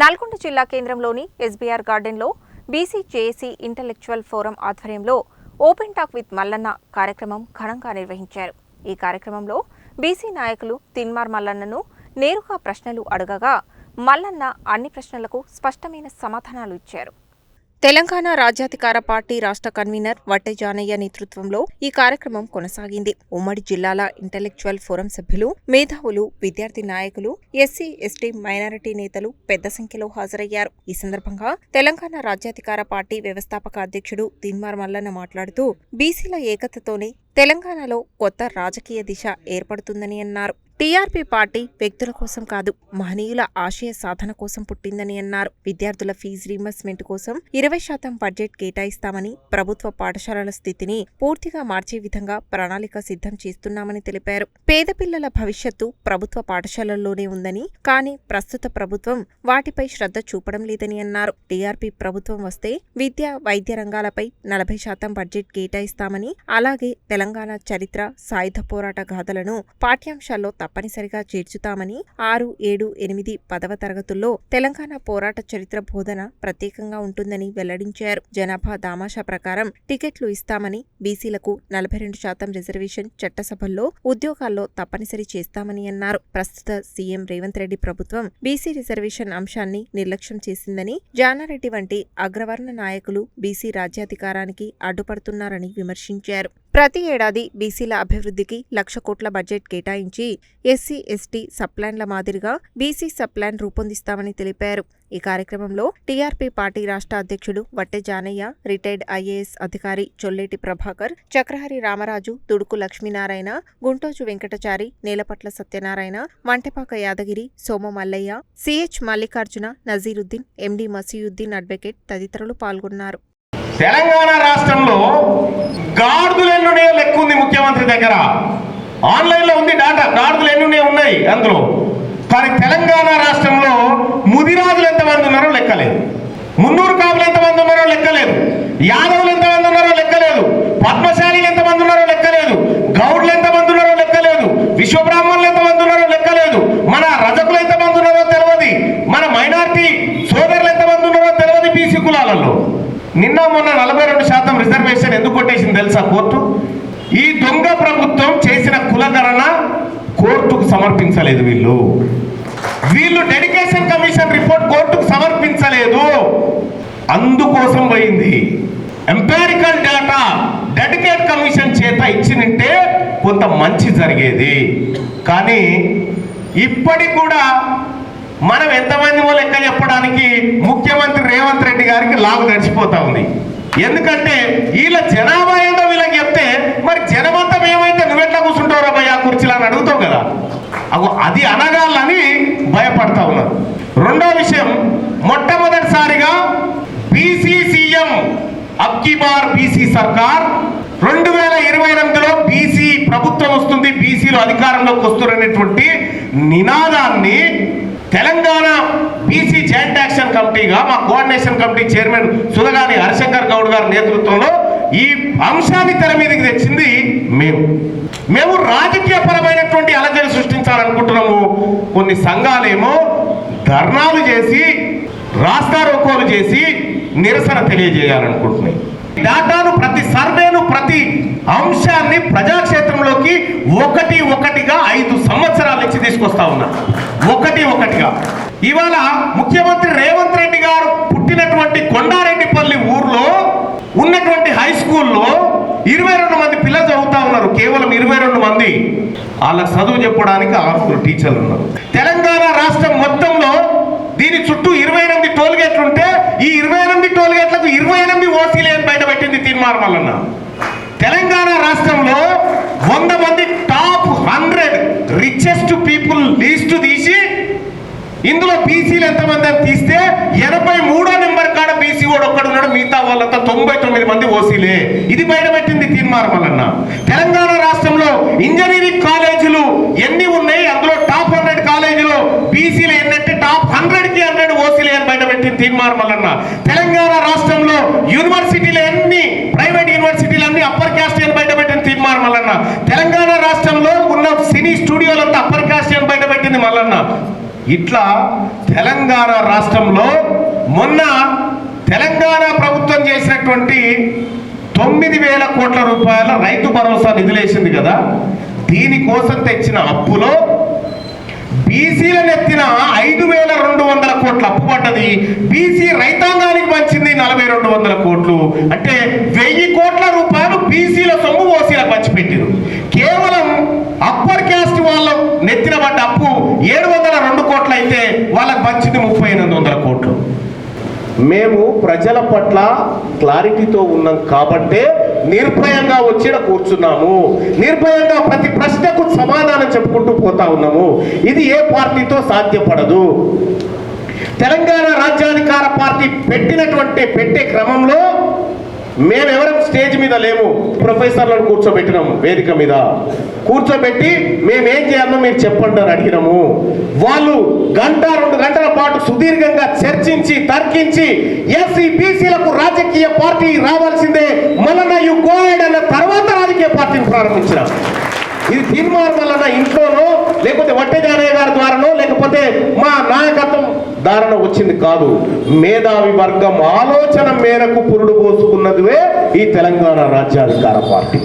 నల్గొండ జిల్లా కేంద్రంలోని ఎస్బీఆర్ గార్డెన్లో బీసీ జేఏసీ ఇంటలెక్చువల్ ఫోరం ఆధ్వర్యంలో ఓపెన్ టాక్ విత్ మల్లన్న కార్యక్రమం ఘనంగా నిర్వహించారు. ఈ కార్యక్రమంలో బీసీ నాయకులు తిన్మార్ మల్లన్నను నేరుగా ప్రశ్నలు అడగగా మల్లన్న అన్ని ప్రశ్నలకు స్పష్టమైన సమాధానాలు ఇచ్చారు. తెలంగాణ రాజ్యాధికార పార్టీ రాష్ట్ర కన్వీనర్ వట్టెజానయ్య నేతృత్వంలో ఈ కార్యక్రమం కొనసాగింది. ఉమ్మడి జిల్లాల ఇంటలెక్చువల్ ఫోరం సభ్యులు మేధావులు విద్యార్థి నాయకులు ఎస్సీ ఎస్టీ మైనారిటీ నేతలు పెద్ద సంఖ్యలో హాజరయ్యారు. ఈ సందర్భంగా తెలంగాణ రాజ్యాధికార పార్టీ వ్యవస్థాపక అధ్యక్షుడు దిన్మార్ మల్లన్న మాట్లాడుతూ బీసీల ఏకతతోనే తెలంగాణలో కొత్త రాజకీయ దిశ ఏర్పడుతుందని అన్నారు. టీఆర్పీ పార్టీ వ్యక్తుల కోసం కాదు మహనీయుల ఆశయ సాధన కోసం పుట్టిందని అన్నారు. విద్యార్థుల ఫీజు రీంబర్స్మెంట్ కోసం ఇరవై శాతం బడ్జెట్ కేటాయిస్తామని ప్రభుత్వ పాఠశాలల స్థితిని పూర్తిగా మార్చే విధంగా ప్రణాళిక సిద్ధం చేస్తున్నామని తెలిపారు. పేద పిల్లల భవిష్యత్తు ప్రభుత్వ పాఠశాలల్లోనే ఉందని కానీ ప్రస్తుత ప్రభుత్వం వాటిపై శ్రద్ధ చూపడం లేదని అన్నారు. టీఆర్పీ ప్రభుత్వం వస్తే విద్య వైద్య రంగాలపై నలభై శాతం బడ్జెట్ కేటాయిస్తామని అలాగే తెలంగాణ తెలంగాణ చరిత్ర సాయుధ పోరాట గాథలను పాఠ్యాంశాల్లో తప్పనిసరిగా చేర్చుతామని ఆరు ఏడు ఎనిమిది పదవ తరగతుల్లో తెలంగాణ పోరాట చరిత్ర బోధన ప్రత్యేకంగా ఉంటుందని వెల్లడించారు. జనాభా దామాషా ప్రకారం టికెట్లు ఇస్తామని బీసీలకు నలభై రెండు శాతం రిజర్వేషన్ చట్టసభల్లో ఉద్యోగాల్లో తప్పనిసరి చేస్తామని అన్నారు. ప్రస్తుత సీఎం రేవంత్ రెడ్డి ప్రభుత్వం బీసీ రిజర్వేషన్ అంశాన్ని నిర్లక్ష్యం చేసిందని జానారెడ్డి వంటి అగ్రవర్ణ నాయకులు బీసీ రాజ్యాధికారానికి అడ్డుపడుతున్నారని విమర్శించారు. ప్రతి ఏడాది బీసీల అభివృద్ధికి లక్ష కోట్ల బడ్జెట్ కేటాయించి ఎస్సీ ఎస్టీ సప్లాన్ల మాదిరిగా బీసీ సప్లాన్ రూపొందిస్తామని తెలిపారు. ఈ కార్యక్రమంలో టీఆర్పీ పార్టీ రాష్ట్ర అధ్యక్షుడు వట్టె జానయ్య రిటైర్డ్ ఐఏఎస్ అధికారి Cholleti Prabhakar Chakrahari Ramaraju Thuduku Lakshminarayana Guntoju Venkatachari Nelapatla Satyanarayana Vantapaka Yadagiri Soma Mallaiah CH Mallikarjuna Nasiruddin MD Masiuddin advocate తదితరులు పాల్గొన్నారు. తెలంగాణ రాష్ట్రంలో గాడుదలు ఎన్నున్నాయో లెక్క ఉంది ముఖ్యమంత్రి దగ్గర. ఆన్లైన్లో ఉంది డాటా గాడుదలు ఎన్నున్నాయో ఉన్నాయి అందులో. కానీ తెలంగాణ రాష్ట్రంలో ముదిరాజులు ఎంతమంది ఉన్నారో లెక్కలేదు. మున్నూరు కాపులు ఎంతమంది ఉన్నారో లెక్కలేదు. యాదవులు ఎంతమంది ఉన్నారో లెక్కలేదు. పద్మశాలీలు ఎంతమంది ఉన్నారో లెక్కలేదు గౌడ్లు ఎంతమంది ఉన్నారో లెక్కలేదు విశ్వబ్రాహ్మణులు ఎంతమంది ఉన్నారో లెక్కలేదు మన రజకులు ఎంతమంది ఉన్నారో తెలియదు మన మైనార్టీ సోదరులు ఎంతమంది ఉన్నారో తెలియదు బీసీ కులాలలో నిన్న మొన్న నలభై రెండు శాతం రిజర్వేషన్ ఎందుకు కొట్టేసింది తెలుసా కోర్టు? ఈ దొంగ ప్రభుత్వం చేసిన కులగణన కోర్టుకు సమర్పించలేదు వీళ్ళు. వీళ్ళు డెడికేషన్ కమిషన్ రిపోర్ట్ కోర్టుకు సమర్పించలేదు. అందుకోసం పోయింది. ఎంపారికల్ డేటా డెడికేట్ కమిషన్ చేత ఇచ్చినంటే కొంత మంచి జరిగేది. కానీ ఇప్పటికి కూడా మనం ఎంతమంది లెక్క చెప్పడానికి ముఖ్యమంత్రి రేవంత్ రెడ్డి గారికి లాభ నడిచిపోతా ఉంది. ఎందుకంటే వీళ్ళ జనాభా ఏంటో వీళ్ళకి చెప్తే మరి జనమంతం ఏమైతే నువ్వెట్లా కూర్చుంటావు భయ ఆ కుర్చీలు అని అడుగుతావు కదా. అగో అది అనగాలని భయపడతా ఉన్నారు. రెండో విషయం మొట్టమొదటిసారిగా బీసీ సీఎం అబ్కి బీసీ సర్కార్ రెండు వేల ఇరవై ఎనిమిదిలో బీసీ ప్రభుత్వం వస్తుంది బీసీలు అధికారంలోకి వస్తున్నటువంటి నినాదాన్ని తెలంగాణ బీసీ జాయింట్ యాక్షన్ కమిటీగా మా coordination committee chairman Sudhagani Harishankar Goud గారి నేతృత్వంలో ఈ అంశాన్ని తెర మీదకి తెచ్చింది మేము. మేము రాజకీయపరమైనటువంటి అలజడి సృష్టించాలనుకుంటున్నాము. కొన్ని సంఘాలేమో ధర్నాలు చేసి రాస్తారోకోలు చేసి నిరసన తెలియజేయాలనుకుంటున్నాయి. డేటాను ప్రతి సర్వేను ప్రతి అంశాన్ని ప్రజాక్షేత్రంలోకి ఒకటి ఒకటిగా ఐదు సంవత్సరాల నుంచి తీసుకొస్తా ఉన్నా. ఒకటి ఒకటిగా. ఇవాళ ముఖ్యమంత్రి రేవంత్ రెడ్డి గారు పుట్టినటువంటి కొండారెడ్డిపల్లి ఊర్లో ఉన్నటువంటి హై స్కూల్లో ఇరవై రెండు మంది పిల్లలు చదువుతా ఉన్నారు. కేవలం ఇరవై రెండు మంది. వాళ్ళకి చదువు చెప్పడానికి ఆరుగురు టీచర్లు ఉన్నారు. తెలంగాణ రాష్ట్రం మొత్తంలో దీని చుట్టూ ఇరవై ఎనిమిది టోల్గేట్లు ఉంటే ఈ ఇరవై ఎనిమిది టోల్గేట్లకు ఇరవై ఎనిమిది ఓసీలు ఏం బయటపెట్టింది తీర్మానం వల్ల తెలంగాణ రాష్ట్రంలో వంద మంది top hundred richest people list తీసి ఇందులో బీసీలు ఎంతమంది అని తీస్తే ఎనభై మూడో నెంబర్ కాడ బీసీ వాడు ఒక్కడు ఉన్నాడు మిగతా వాళ్ళంతా తొంభై తొమ్మిది మంది ఓసీలే. ఇది బయటపెట్టింది తీర్మానం వలన తెలంగాణ రాష్ట్రంలో ఇంజనీరింగ్ కాలేజీలు ఎన్ని ఉన్నాయి అందులో టాప్ హండ్రెడ్ కాలేజీలో బీసీలు ఎన్నంటే టాప్ హండ్రెడ్కి హండ్రెడ్ ఓసీలే అని బయటపెట్టింది తీర్మానం వలన తెలంగాణ రాష్ట్రంలో యూనివర్సిటీలు ఎన్ని ప్రైవేట్ యూనివర్సిటీలన్నీ అప్పర్ క్యాస్ట్ అని బయటపెట్టింది తీర్మానం మల్లన్న. తెలంగాణ రాష్ట్రంలో ఉన్న సినీ స్టూడియోలంతా అప్పర్ క్యాస్ట్ అని బయటపెట్టింది మల్లన్న. ఇట్లా తెలంగాణ రాష్ట్రంలో మొన్న తెలంగాణ ప్రభుత్వం చేసినటువంటి తొమ్మిది వేల కోట్ల రూపాయల రైతు భరోసా నిధులేసింది కదా. దీనికోసం తెచ్చిన అప్పులో బీసీలను ఎత్తిన ఐదు వేల రెండు వందల కోట్లు అప్పు పడ్డది. బీసీ రైతాంగానికి పంచింది నలభై రెండు వందల కోట్లు. అంటే వెయ్యి కోట్ల రూపాయలు బీసీల సొమ్ము ఓసీలకు పంచిపెట్టారు. కేవలం అప్పర్ క్యాస్ట్ వాళ్ళ నెత్తిన పడ్డ అప్పు ఏడు వందల రెండు కోట్లు అయితే వాళ్ళకి పంచింది ముప్పై ఎనిమిది వందల కోట్లు. మేము ప్రజల పట్ల క్లారిటీతో ఉన్నాం కాబట్టే నిర్భయంగా వచ్చి కూర్చున్నాము. నిర్భయంగా ప్రతి ప్రశ్నకు సమాధానం చెప్పుకుంటూ పోతా ఉన్నాము. ఇది ఏ పార్టీతో సాధ్యపడదు. తెలంగాణ రాజ్యాధికార పార్టీ పెట్టినటువంటి పెట్టే క్రమంలో మేమెవరం స్టేజ్ మీద లేము ప్రొఫెసర్లను కూర్చోబెట్టినాము వేదిక మీద. కూర్చోబెట్టి మేమేం చేయాలో మీరు చెప్పండి అని అడిగినాము. వాళ్ళు గంట రెండు గంటల పాటు సుదీర్ఘంగా చర్చించి తర్కించి ఎస్సీ బీసీలకు రాజకీయ పార్టీ రావాల్సిందే మళ్ళా యు గోయడ్ అన్న తర్వాత రాజకీయ పార్టీని ప్రారంభించినాం ఇది తీర్మానం వలన ఇంట్లోనో లేకపోతే వట్టెజానయ్య గారి ద్వారానో లేకపోతే మా నాయకత్వం ధారణ వచ్చింది కాదు. మేధావి వర్గం ఆలోచన మేరకు పురుడు పోసుకున్నదివే ఈ తెలంగాణ రాజ్యాధికార పార్టీ.